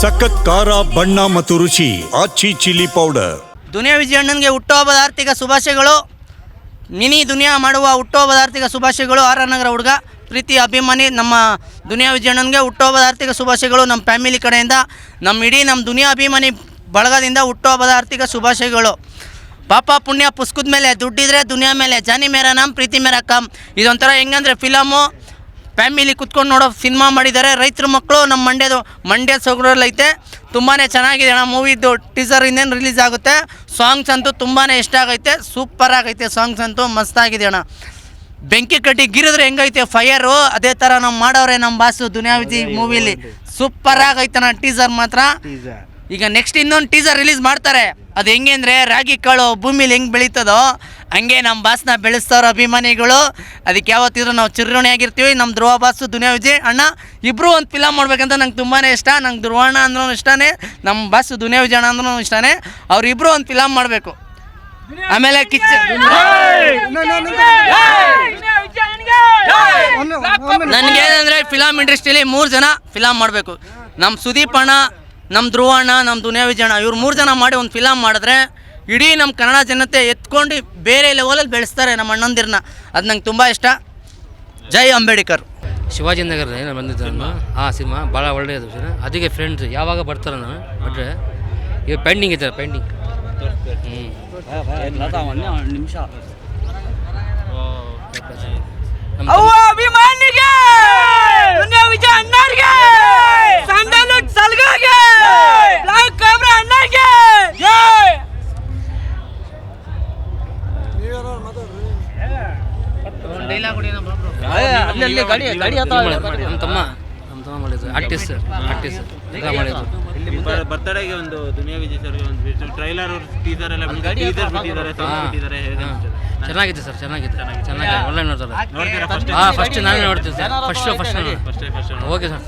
ಸಖತ್ ಖಾರ, ಬಣ್ಣ ಮತ್ತು ರುಚಿ, ಆಚಿ ಚಿಲ್ಲಿ ಪೌಡರ್. ದುನಿಯಾ ವಿಜಯಣ್ಣನಿಗೆ ಹುಟ್ಟುಹಬ್ಬದ ಆರ್ಥಿಕ ಶುಭಾಶಯಗಳು. ಮಿನಿ ದುನಿಯಾ ಮಾಡುವ ಹುಟ್ಟುಹಬ್ಬದ ಆರ್ಥಿಕ ಶುಭಾಶಯಗಳು ಆರ್ ನಗರ ಹುಡುಗ. ಪ್ರೀತಿ, ಅಭಿಮಾನಿ, ನಮ್ಮ ದುನಿಯಾ ವಿಜಯಣ್ಣನಿಗೆ ಹುಟ್ಟುಹಬ್ಬದ ಆರ್ಥಿಕ ಶುಭಾಶಯಗಳು ನಮ್ಮ ಫ್ಯಾಮಿಲಿ ಕಡೆಯಿಂದ, ನಮ್ಮ ಇಡೀ ನಮ್ಮ ದುನಿಯಾ ಅಭಿಮಾನಿ ಬಳಗದಿಂದ ಹುಟ್ಟುಹಬ್ಬದ ಆರ್ಥಿಕ ಶುಭಾಶಯಗಳು. ಪಾಪ ಪುಣ್ಯ ಪುಸ್ಕದ ಮೇಲೆ ದುಡ್ಡಿದ್ರೆ ದುನಿಯಾ ಮೇಲೆ, ಜಾನಿ ಮೇರ ನಮ್ಮ ಪ್ರೀತಿ ಮೇರ ಕಮ್. ಇದೊಂಥರ ಹೆಂಗಂದ್ರೆ ಫಿಲಮು. ಫ್ಯಾಮಿಲಿ ಕುತ್ಕೊಂಡು ನೋಡೋ ಸಿನಿಮಾ ಮಾಡಿದ್ದಾರೆ. ರೈತರ ಮಕ್ಕಳು ನಮ್ಮ ಮಂಡ್ಯದ ಮಂಡ್ಯ ಐತೆ. ತುಂಬಾ ಚೆನ್ನಾಗಿದೆ ಅಣ್ಣ. ಮೂವಿದು ಟೀಸರ್ ಇನ್ನೇನು ರಿಲೀಸ್ ಆಗುತ್ತೆ? ಸಾಂಗ್ಸ್ ಅಂತೂ ತುಂಬಾ ಇಷ್ಟ ಆಗೈತೆ. ಸೂಪರ್ ಆಗೈತೆ ಸಾಂಗ್ಸ್ ಅಂತೂ. ಮಸ್ತಾಗಿದೆ ಅಣ್ಣ. ಬೆಂಕಿ ಕಟ್ಟಿ ಗಿರಿದ್ರೆ ಹೆಂಗೈತೆ? ಫೈಯರು ಅದೇ ಥರ ನಾವು ಮಾಡೋರೆ ನಮ್ಮ ಬಾಸು ದುನಿಯಾ ವಿಜಿ ಮೂವಿಲಿ. ಸೂಪರ್ ಆಗೈತೆ ಅಣ್ಣ ಟೀಸರ್ ಮಾತ್ರ. ಈಗ ನೆಕ್ಸ್ಟ್ ಇನ್ನೊಂದು ಟೀಸರ್ ರಿಲೀಸ್ ಮಾಡ್ತಾರೆ. ಅದು ಹೆಂಗೆ ಅಂದರೆ ರಾಗಿ ಕಾಳು ಭೂಮಿಲಿ ಹೆಂಗೆ ಬೆಳೀತದೋ ಹಂಗೆ ನಮ್ಮ ಬಾಸ್ನ ಬೆಳೆಸ್ತವ್ರ ಅಭಿಮಾನಿಗಳು. ಅದಕ್ಕೆ ಯಾವತ್ತಿದ್ರು ನಾವು ಚಿರಋಣಿಯಾಗಿರ್ತೀವಿ ನಮ್ಮ ಧ್ರುವ ಬಾಸು, ದುನಿಯಾ ವಿಜಯ್ ಅಣ್ಣ ಇಬ್ಬರು ಒಂದು ಫಿಲಮ್ ಮಾಡ್ಬೇಕಂತ ನಂಗೆ ತುಂಬಾ ಇಷ್ಟ. ನಂಗೆ ಧ್ರುವಣ್ಣ ಅಂದ್ರೂ ಇಷ್ಟನೇ, ನಮ್ಮ ಬಾಸು, ದುನಿಯಾ ವಿಜಯ್ ಅಣ್ಣ ಅಂದ್ರೂ ಇಷ್ಟನೇ. ಅವರಿಬ್ಬರು ಒಂದು ಫಿಲಮ್ ಮಾಡಬೇಕು. ಆಮೇಲೆ ಕಿಚ್ಚ ನನಗೆ ಏನಂದರೆ ಫಿಲಮ್ ಇಂಡಸ್ಟ್ರಿಲಿ ಮೂರು ಜನ ಫಿಲಮ್ ಮಾಡಬೇಕು. ನಮ್ಮ ಸುದೀಪ್ ಅಣ್ಣ ನಮ್ಮ ಧ್ರುವ ಅಣ್ಣ ನಮ್ಮ ದುನಿಯಾ ವಿಜಯಣ್ಣ ಅಣ್ಣ, ಇವ್ರು ಮೂರು ಜನ ಮಾಡಿ ಒಂದು ಫಿಲಮ್ ಮಾಡಿದ್ರೆ ಇಡೀ ನಮ್ಮ ಕನ್ನಡ ಜನತೆ ಎತ್ಕೊಂಡು ಬೇರೆ ಲೆವೆಲಲ್ಲಿ ಬೆಳೆಸ್ತಾರೆ ನಮ್ಮ ಅಣ್ಣಂದಿರನ್ನ ಅದು ನಂಗೆ ತುಂಬ ಇಷ್ಟ. ಜೈ ಅಂಬೇಡ್ಕರ್. ಶಿವಾಜಿ ನಗರದಲ್ಲಿ ನಾನು ಬಂದಿದ್ದೆ ನಾನು ಆ ಸಿನಿಮಾ ಭಾಳ ಒಳ್ಳೆಯದು ಸರ್. ಅದಕ್ಕೆ ಫ್ರೆಂಡ್ಸ್ ಯಾವಾಗ ಬರ್ತಾರೆ ನಾನು ಬಟ್ರೆ ಈಗ ಪೆಂಡಿಂಗ್ ಇದ್ದಾರೆ ಪೆಂಡಿಂಗ್ ಹ್ಞೂ ಅವ್ವ! ನಮ್ಮ ತಮ್ಮ ನಮ್ಮ ತಮ್ಮ ಮಾಡಿದ್ರು ಆರ್ಟಿಸ್ಟ್ ಆರ್ಟಿಸ್ಟ್ ಮಾಡಿದ್ರು ಬರ್ತಡೆಗೆ ಒಂದು ದುನಿಯಾ ವಿಜಯ್ ಸರ್ಗೆ ಒಂದು ಟ್ರೈಲರ್ ಟೀಸರ್ ಎಲ್ಲ ಟೀಸರ್ ಬಿಟ್ಟಿದ್ದಾರೆ ಬಿಟ್ಟಿದ್ದಾರೆ? ಚೆನ್ನಾಗಿದೆ. ಸರ್ ಚೆನ್ನಾಗಿದೆ. ಚೆನ್ನಾಗಿದೆ ಒಳ್ಳೆ ನೋಡ್ತಾರೆ ಹಾಂ ಫಸ್ಟ್ ನಾನೇ ನೋಡ್ತೀನಿ sir first first first first okay sir